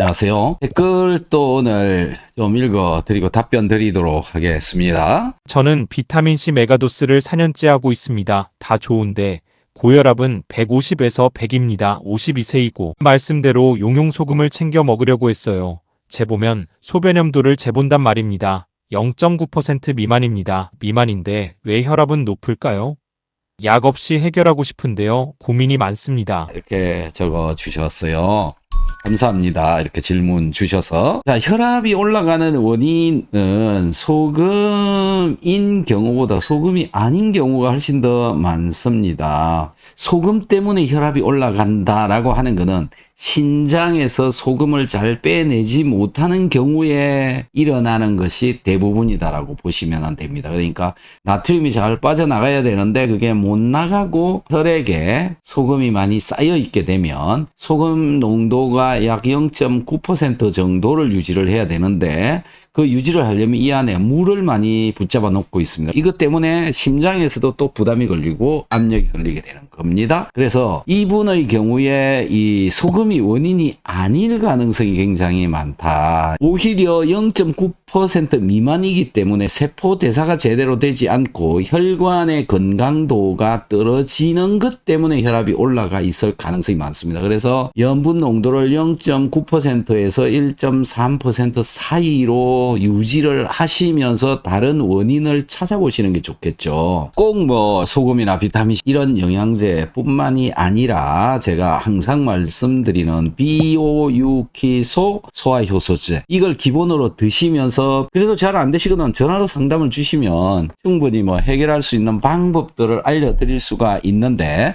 안녕하세요. 댓글 또 오늘 좀 읽어 드리고 답변 드리도록 하겠습니다. 저는 비타민C 메가도스를 4년째 하고 있습니다. 다 좋은데 고혈압은 150에서 100입니다. 52세이고 말씀대로 용용소금을 챙겨 먹으려고 했어요. 재보면 소변염도를 재본단 말입니다. 0.9% 미만입니다. 미만인데 왜 혈압은 높을까요? 약 없이 해결하고 싶은데요. 고민이 많습니다. 이렇게 적어 주셨어요. 감사합니다. 이렇게 질문 주셔서. 자, 혈압이 올라가는 원인은 소금인 경우보다 소금이 아닌 경우가 훨씬 더 많습니다. 소금 때문에 혈압이 올라간다라고 하는 것은 신장에서 소금을 잘 빼내지 못하는 경우에 일어나는 것이 대부분이다라고 보시면 됩니다. 그러니까 나트륨이 잘 빠져나가야 되는데 그게 못 나가고 혈액에 소금이 많이 쌓여 있게 되면 소금 농도가 약 0.9% 정도를 유지를 해야 되는데 그 유지를 하려면 이 안에 물을 많이 붙잡아 놓고 있습니다. 이것 때문에 심장에서도 또 부담이 걸리고 압력이 걸리게 되는 겁니다. 그래서 이분의 경우에 이 소금 이 원인이 아닐 가능성이 굉장히 많다. 오히려 0.9% 미만이기 때문에 세포 대사가 제대로 되지 않고 혈관의 건강도가 떨어지는 것 때문에 혈압이 올라가 있을 가능성이 많습니다. 그래서 염분 농도를 0.9%에서 1.3% 사이로 유지를 하시면서 다른 원인을 찾아보시는 게 좋겠죠. 꼭 뭐 소금이나 비타민 C 이런 영양제뿐만이 아니라 제가 항상 말씀드리는 비오유키소 소화효소제 이걸 기본으로 드시면 서 그래도 잘 안 되시거든 전화로 상담을 주시면 충분히 뭐 해결할 수 있는 방법들을 알려드릴 수가 있는데